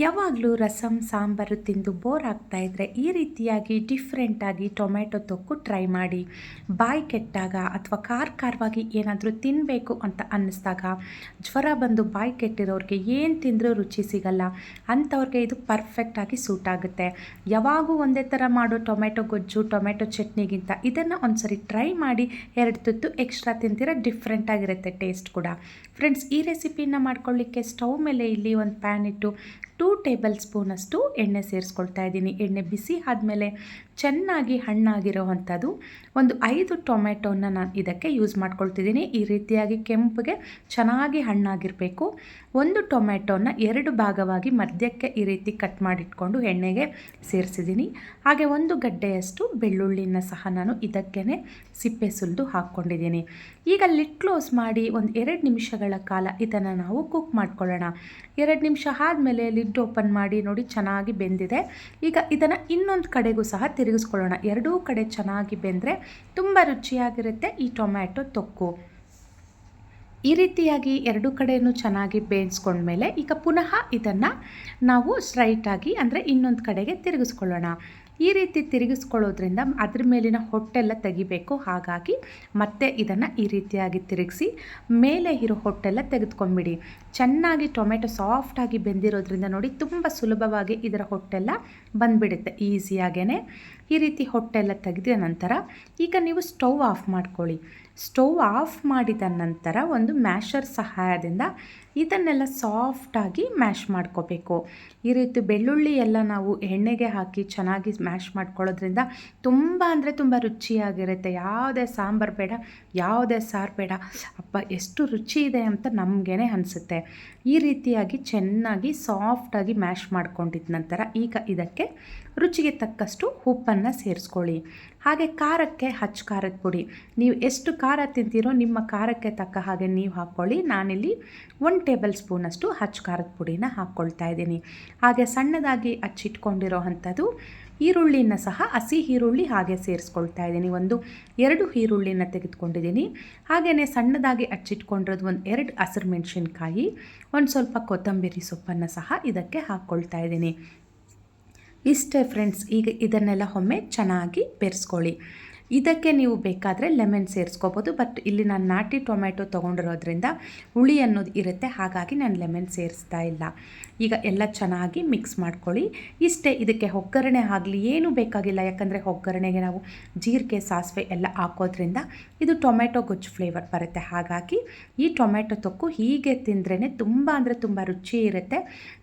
ಯಾವಾಗಲೂ ರಸಂ, ಸಾಂಬಾರು ತಿಂದು ಬೋರ್ ಆಗ್ತಾ ಇದ್ದರೆ ಈ ರೀತಿಯಾಗಿ ಡಿಫ್ರೆಂಟಾಗಿ ಟೊಮೆಟೊ ತೊಕ್ಕು ಟ್ರೈ ಮಾಡಿ. ಬಾಯಿ ಕೆಟ್ಟಾಗ ಅಥವಾ ಖಾರ ಖಾರವಾಗಿ ಏನಾದರೂ ತಿನ್ನಬೇಕು ಅಂತ ಅನ್ನಿಸ್ದಾಗ ಜ್ವರ ಬಂದು ಬಾಯಿ ಕೆಟ್ಟಿರೋರಿಗೆ ಏನು ತಿಂದರೂ ರುಚಿ ಸಿಗಲ್ಲ. ಅಂಥವ್ರಿಗೆ ಇದು ಪರ್ಫೆಕ್ಟಾಗಿ ಸೂಟ್ ಆಗುತ್ತೆ. ಯಾವಾಗೂ ಒಂದೇ ಥರ ಮಾಡೋ ಟೊಮೆಟೊ ಗೊಜ್ಜು ಟೊಮೆಟೊ ಚಟ್ನಿಗಿಂತ. ಇದನ್ನು ಒಂದ್ಸರಿ ಟ್ರೈ ಮಾಡಿ ಎರಡು ತುತ್ತು ಎಕ್ಸ್ಟ್ರಾ ತಿಂತೀರ ಡಿಫ್ರೆಂಟಾಗಿರುತ್ತೆ ಟೇಸ್ಟ್ ಕೂಡ. ಫ್ರೆಂಡ್ಸ್ ಈ ರೆಸಿಪಿನ ಮಾಡ್ಕೊಳ್ಳಿಕ್ಕೆ ಸ್ಟವ್ ಮೇಲೆ ಇಲ್ಲಿ ಒಂದು ಪ್ಯಾನ್ ಇಟ್ಟು ಟೂ ಟೇಬಲ್ ಸ್ಪೂನಷ್ಟು ಎಣ್ಣೆ ಸೇರಿಸ್ಕೊಳ್ತಾ ಇದ್ದೀನಿ. ಎಣ್ಣೆ ಬಿಸಿ ಆದಮೇಲೆ ಚೆನ್ನಾಗಿ ಹಣ್ಣಾಗಿರೋವಂಥದ್ದು ಒಂದು ಐದು ಟೊಮೆಟೋನ ನಾನು ಇದಕ್ಕೆ ಯೂಸ್ ಮಾಡ್ಕೊಳ್ತಿದ್ದೀನಿ. ಈ ರೀತಿಯಾಗಿ ಕೆಂಪಿಗೆ ಚೆನ್ನಾಗಿ ಹಣ್ಣಾಗಿರಬೇಕು. ಒಂದು ಟೊಮೆಟೋನ ಎರಡು ಭಾಗವಾಗಿ ಮಧ್ಯಕ್ಕೆ ಈ ರೀತಿ ಕಟ್ ಮಾಡಿಟ್ಕೊಂಡು ಎಣ್ಣೆಗೆ ಸೇರಿಸಿದ್ದೀನಿ. ಹಾಗೆ ಒಂದು ಗಡ್ಡೆಯಷ್ಟು ಬೆಳ್ಳುಳ್ಳಿನ ಸಹ ನಾನು ಇದಕ್ಕೇ ಸಿಪ್ಪೆ ಸುಲಿದು ಹಾಕ್ಕೊಂಡಿದ್ದೀನಿ. ಈಗ ಲಿಟ್ ಕ್ಲೋಸ್ ಮಾಡಿ ಒಂದು ಎರಡು ನಿಮಿಷಗಳ ಕಾಲ ಇದನ್ನು ನಾವು ಕುಕ್ ಮಾಡ್ಕೊಳ್ಳೋಣ. ಎರಡು ನಿಮಿಷ ಆದಮೇಲೆ ಲಿಡ್ ಓಪನ್ ಮಾಡಿ ನೋಡಿ ಚೆನ್ನಾಗಿ ಬೆಂದಿದೆ. ಈಗ ಇದನ್ನು ಇನ್ನೊಂದು ಕಡೆಗೂ ಸಹ ತಿರುಗಿಸ್ಕೊಳ್ಳೋಣ. ಎರಡೂ ಕಡೆ ಚೆನ್ನಾಗಿ ಬೆಂದರೆ ತುಂಬ ರುಚಿಯಾಗಿರುತ್ತೆ ಈ ಟೊಮ್ಯಾಟೊ ತೊಕ್ಕು. ಈ ರೀತಿಯಾಗಿ ಎರಡು ಕಡೆಯೂ ಚೆನ್ನಾಗಿ ಬೇಯಿಸ್ಕೊಂಡ್ಮೇಲೆ ಈಗ ಪುನಃ ಇದನ್ನು ನಾವು ಸ್ಟ್ರೈಟಾಗಿ ಅಂದರೆ ಇನ್ನೊಂದು ಕಡೆಗೆ ತಿರುಗಿಸ್ಕೊಳ್ಳೋಣ. ಈ ರೀತಿ ತಿರುಗಿಸ್ಕೊಳ್ಳೋದ್ರಿಂದ ಅದ್ರ ಮೇಲಿನ ಹೊಟ್ಟೆಲ್ಲ ತೆಗಿಬೇಕು. ಹಾಗಾಗಿ ಮತ್ತೆ ಇದನ್ನು ಈ ರೀತಿಯಾಗಿ ತಿರುಗಿಸಿ ಮೇಲೆ ಇರೋ ಹೊಟ್ಟೆಲ್ಲ ತೆಗೆದುಕೊಂಡ್ಬಿಡಿ. ಚೆನ್ನಾಗಿ ಟೊಮೆಟೊ ಸಾಫ್ಟಾಗಿ ಬೆಂದಿರೋದ್ರಿಂದ ನೋಡಿ ತುಂಬ ಸುಲಭವಾಗಿ ಇದರ ಹೊಟ್ಟೆಲ್ಲ ಬಂದುಬಿಡುತ್ತೆ ಈಸಿಯಾಗೇ ಈ ರೀತಿ ಹೊಟ್ಟೆಲ್ಲ ತೆಗೆದ ನಂತರ ಈಗ ನೀವು ಸ್ಟವ್ ಆಫ್ ಮಾಡ್ಕೊಳ್ಳಿ. ಸ್ಟವ್ ಆಫ್ ಮಾಡಿದ ನಂತರ ಒಂದು ಮ್ಯಾಶರ್ ಸಹಾಯದಿಂದ ಇದನ್ನೆಲ್ಲ ಸಾಫ್ಟಾಗಿ ಮ್ಯಾಶ್ ಮಾಡ್ಕೋಬೇಕು. ಈ ರೀತಿ ಬೆಳ್ಳುಳ್ಳಿ ಎಲ್ಲ ನಾವು ಎಣ್ಣೆಗೆ ಹಾಕಿ ಚೆನ್ನಾಗಿ ಮ್ಯಾಶ್ ಮಾಡ್ಕೊಳ್ಳೋದ್ರಿಂದ ತುಂಬ ಅಂದರೆ ತುಂಬ ರುಚಿಯಾಗಿರುತ್ತೆ. ಯಾವುದೇ ಸಾಂಬಾರು ಬೇಡ, ಯಾವುದೇ ಸಾರು ಬೇಡ. ಅಪ್ಪ, ಎಷ್ಟು ರುಚಿ ಇದೆ ಅಂತ ನಮಗೇನೆ ಅನಿಸುತ್ತೆ. ಈ ರೀತಿಯಾಗಿ ಚೆನ್ನಾಗಿ ಸಾಫ್ಟಾಗಿ ಮ್ಯಾಶ್ ಮಾಡ್ಕೊಂಡಿದ್ದ ನಂತರ ಈಗ ಇದಕ್ಕೆ ರುಚಿಗೆ ತಕ್ಕಷ್ಟು ಉಪ್ಪನ್ನು ಸೇರಿಸ್ಕೊಳ್ಳಿ. ಹಾಗೆ ಖಾರಕ್ಕೆ ಹಚ್ಚು ಖಾರದ ಪುಡಿ. ನೀವು ಎಷ್ಟು ಖಾರ ತಿಂತೀರೋ ನಿಮ್ಮ ಖಾರಕ್ಕೆ ತಕ್ಕ ಹಾಗೆ ನೀವು ಹಾಕ್ಕೊಳ್ಳಿ. ನಾನಿಲ್ಲಿ ಒನ್ ಟೇಬಲ್ ಸ್ಪೂನಷ್ಟು ಹಚ್ಚು ಖಾರದ ಪುಡಿನ ಹಾಕ್ಕೊಳ್ತಾ ಇದ್ದೀನಿ. ಹಾಗೆ ಸಣ್ಣದಾಗಿ ಹಚ್ಚಿಟ್ಕೊಂಡಿರೋ ಅಂಥದ್ದು ಈರುಳ್ಳಿನ ಸಹ ಹಸಿ ಈರುಳ್ಳಿ ಹಾಗೆ ಸೇರಿಸ್ಕೊಳ್ತಾ ಇದ್ದೀನಿ. ಒಂದು ಎರಡು ಈರುಳ್ಳಿನ ತೆಗೆದುಕೊಂಡಿದ್ದೀನಿ. ಹಾಗೆಯೇ ಸಣ್ಣದಾಗಿ ಹಚ್ಚಿಟ್ಕೊಂಡಿರೋದು ಒಂದು ಎರಡು ಹಸಿರು ಮೆಣಸಿನ್ಕಾಯಿ, ಒಂದು ಸ್ವಲ್ಪ ಕೊತ್ತಂಬರಿ ಸೊಪ್ಪನ್ನು ಸಹ ಇದಕ್ಕೆ ಹಾಕ್ಕೊಳ್ತಾ ಇದ್ದೀನಿ. ಇಷ್ಟೇ ಫ್ರೆಂಡ್ಸ್ ಈಗ ಇದನ್ನೆಲ್ಲ ಒಮ್ಮೆ ಚೆನ್ನಾಗಿ ಬೆರೆಸ್ಕೊಳ್ಳಿ. ಇದಕ್ಕೆ ನೀವು ಬೇಕಾದರೆ ಲೆಮನ್ ಸೇರಿಸ್ಕೋಬೋದು ಬಟ್ ಇಲ್ಲಿ ನಾನು ನಾಟಿ ಟೊಮೆಟೊ ತೊಗೊಂಡಿರೋದ್ರಿಂದ ಹುಳಿ ಅನ್ನೋದು ಇರುತ್ತೆ, ಹಾಗಾಗಿ ನಾನು ಲೆಮನ್ ಸೇರಿಸ್ತಾ ಇಲ್ಲ. ಈಗ ಎಲ್ಲ ಚೆನ್ನಾಗಿ ಮಿಕ್ಸ್ ಮಾಡ್ಕೊಳ್ಳಿ. ಇಷ್ಟೇ ಇದಕ್ಕೆ ಒಗ್ಗರಣೆ ಆಗಲಿ, ಏನೂ ಬೇಕಾಗಿಲ್ಲ, ಯಾಕಂದರೆ ಒಗ್ಗರಣೆಗೆ ನಾವು ಜೀರಿಗೆ, ಸಾಸಿವೆ ಎಲ್ಲ ಹಾಕೋದ್ರಿಂದ ಇದು ಟೊಮೆಟೊ ಗೊಜ್ಜು ಫ್ಲೇವರ್ ಬರುತ್ತೆ. ಹಾಗಾಗಿ ಈ ಟೊಮೆಟೊ ತೊಕ್ಕು ಹೀಗೆ ತಿಂದ್ರೇ ತುಂಬ ಅಂದರೆ ತುಂಬ ರುಚಿ ಇರುತ್ತೆ.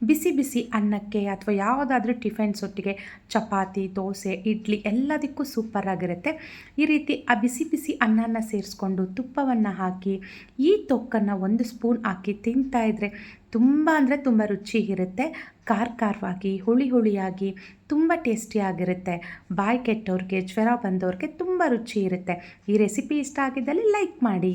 ಬಿಸಿ ಬಿಸಿ ಅನ್ನಕ್ಕೆ ಅಥವಾ ಯಾವುದಾದ್ರೂ ಟಿಫಿನ್ಸ್ ಒಟ್ಟಿಗೆ ಚಪಾತಿ, ದೋಸೆ, ಇಡ್ಲಿ ಎಲ್ಲದಕ್ಕೂ ಸೂಪರಾಗಿರುತ್ತೆ ಈ ರೀತಿ ಆ ಬಿಸಿ ಬಿಸಿ ಅನ್ನನ ಸೇರಿಸ್ಕೊಂಡು ತುಪ್ಪವನ್ನು ಹಾಕಿ, ಈ ತೊಕ್ಕನ್ನು ಒಂದು ಸ್ಪೂನ್ ಹಾಕಿ ತಿಂತಾ ಇದ್ದರೆ ತುಂಬ ಅಂದರೆ ತುಂಬ ರುಚಿ ಇರುತ್ತೆ. ಖಾರ ಖಾರವಾಗಿ, ಹುಳಿ ಹುಳಿಯಾಗಿ ತುಂಬ ಟೇಸ್ಟಿಯಾಗಿರುತ್ತೆ ಬಾಯಿ ಕೆಟ್ಟವ್ರಿಗೆ ಜ್ವರ ಬಂದವ್ರಿಗೆ ತುಂಬ ರುಚಿ ಇರುತ್ತೆ. ಈ ರೆಸಿಪಿ ಇಷ್ಟ ಆಗಿದ್ದಲ್ಲಿ ಲೈಕ್ ಮಾಡಿ.